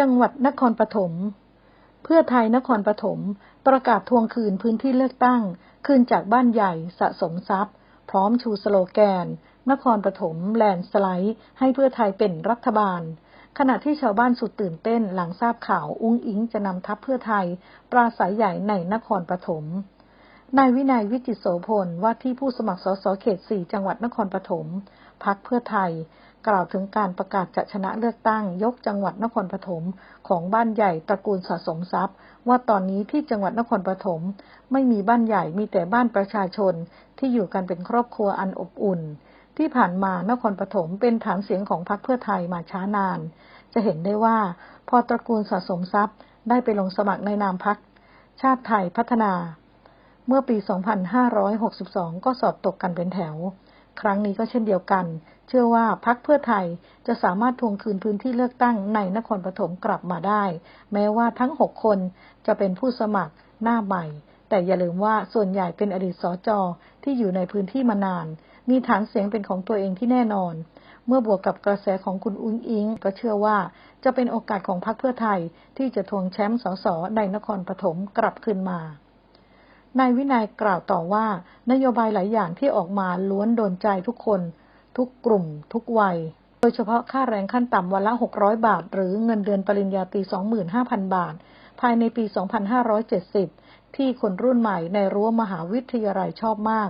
จังหวัดนครปฐม เพื่อไทยนครปฐม ประกาศทวงคืนพื้นที่เลือกตั้ง คืนจากบ้านใหญ่สะสมทรัพย์ พร้อมชูสโลแกน นครปฐมแลนด์สไลด์ให้เพื่อไทยเป็นรัฐบาล ขณะที่ชาวบ้านสุดตื่นเต้นหลังทราบข่าวอุ้งอิงจะนำทัพเพื่อไทย ปราศัยใหญ่ในนครปฐมนายวินัยวิจิตรโสพลว่าที่ผู้สมัครสสเขต4จังหวัดนครปฐมพักเพื่อไทย กล่าวถึงการประกาศจะชนะเลือกตั้งยกจังหวัดนครปฐมของบ้านใหญ่ตระกูลสะสมทรัพย์ ว่าตอนนี้ที่จังหวัดนครปฐมไม่มีบ้านใหญ่มีแต่บ้านประชาชนที่อยู่กันเป็นครอบครัวอันอบอุ่น ที่ผ่านมานครปฐมเป็นฐานเสียงของพรรคเพื่อไทยมาช้านาน จะเห็นได้ว่าพอตระกูลสะสมทรัพย์ ได้ไปลงสมัครในนามพรรคชาติไทยพัฒนา เมื่อปี 2562 ก็สอบตกกันเป็นแถว ครั้งนี้ก็เช่นเดียวกัน เชื่อว่าพรรคเพื่อไทยจะสามารถทวงคืนพื้นที่เลือกตั้งในนครปฐมกลับมาได้ แม้ว่าทั้ง 6 คนจะเป็นผู้สมัครหน้าใหม่ แต่อย่าลืมว่าส่วนใหญ่เป็นอดีตสจที่อยู่ในพื้นที่มานาน มีฐานเสียงเป็นของตัวเองที่แน่นอน เมื่อบวกกับกระแสของคุณอุ้งอิง ก็เชื่อว่าจะเป็นโอกาสของพรรคเพื่อไทยที่จะทวงแชมป์สสในนครปฐมกลับคืนมา นายวินัยกล่าวต่อว่า นโยบายหลายอย่างที่ออกมาล้วนโดนใจทุกคน ทุกกลุ่ม ทุกวัย โดยเฉพาะค่าแรงขั้นต่ำวันละ 600 บาท หรือเงินเดือนปริญญาตรี25,000 บาท ภายในปี 2570 ที่คนรุ่นใหม่ในรั้วมหาวิทยาลัยชอบมาก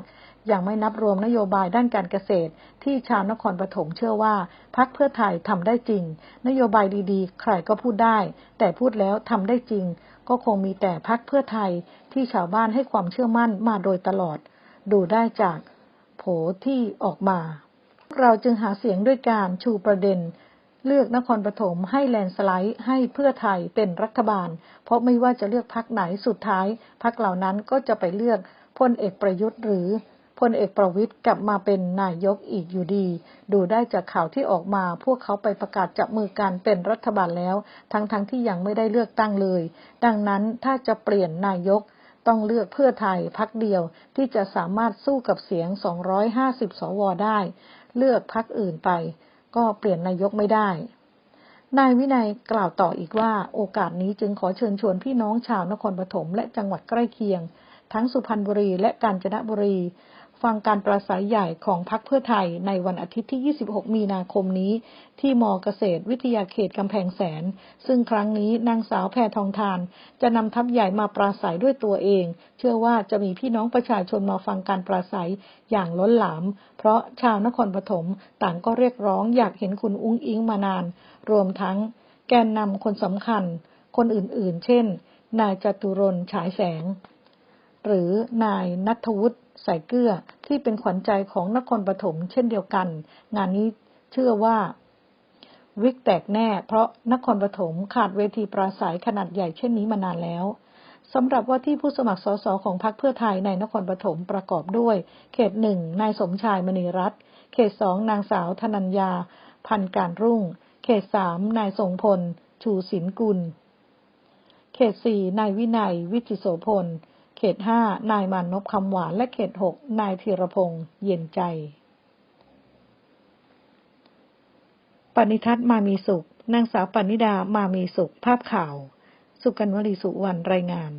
ยังไม่นับรวมนโยบายด้านการเกษตร ที่ชาวนครปฐมเชื่อว่าพักเพื่อไทยทำได้จริง นโยบายดีๆ ใครก็พูดได้ แต่พูดแล้วทำได้จริง ก็คงมีแต่พักเพื่อไทยที่ชาวบ้านให้ความเชื่อมั่นมาโดยตลอด ดูได้จากโผที่ออกมา เราจึงหาเสียงด้วยการชูประเด็น เลือกนครปฐมให้แลนสไลด์ให้เพื่อไทยเป็นรัฐบาล เพราะไม่ว่าจะเลือกพักไหนสุดท้ายพักเหล่านั้นก็จะไปเลือกพลเอกประยุทธ์หรือ พลเอกประวิตยกลับมาเป็นนายกอีกอยู่ดี ดูได้จากข่าวที่ออกมา พวกเขาไปประกาศจับมือกันเป็นรัฐบาลแล้ว ทั้งๆทที่ยังไม่ได้เลือกตั้งเลย ดังนั้นถ้าจะเปลี่ยนนายกต้องเลือกเพื่อไทยพักเดียวที่จะสามารถสู้กับเสียง 250 สวได้ เลือกพักอื่นไป ก็เปลี่ยนนายกไม่ได้ นายวินัยกล่าวต่ออีกว่า โอกาสนี้จึงขอเชิญชวนพี่น้องชาวนครปฐมและจังหวัดใกล้เคียง ทั้งสุพรรณบุรีและกาญจนบุรี ฟังการปราศัยใหญ่ของพรรคเพื่อไทยในวันอาทิตย์ที่ 26 มีนาคมนี้ ที่มเกษตรวิทยาเขตกำแพงแสน ซึ่งครั้งนี้นางสาวแพทองทาน จะนำทัพใหญ่มาปราศัยด้วยตัวเอง เชื่อว่าจะมีพี่น้องประชาชนมาฟังการปราศัยอย่างล้นหลาม เพราะชาวนครปฐมต่างก็เรียกร้องอยากเห็นคุณอุ้งอิงมานาน รวมทั้ง แกนนำคนสำคัญ คนอื่นๆ เช่น นายจตุรนฉายแสง หรือนายนัทวุฒิใส่เกลือที่เป็นขวัญใจของนครปฐมเช่นเดียวกัน งานนี้เชื่อว่า วิกแตกแน่ เพราะนครปฐมขาดเวทีปราศัยขนาดใหญ่เช่นนี้มานานแล้วสำหรับว่าที่ผู้สมัครสสของพรรคเพื่อไทยในนครปฐมประกอบด้วย เขตหนึ่งนายสมชายมณีรัตน์เขตสองนางสาวธนัญญา พันการรุ่ง เขตสามนายทรงพล ชูศินกุล เขตสี่นายวินัย วิจิโสพล เขตห้านายมานนพคำหวาน และเขตหกนายธีรพงษ์เย็นใจ ปณิทัศน์มามีสุข นางสาวปณิดามามีสุข ภาพข่าว สุกันวลีสุวรรณรายงาน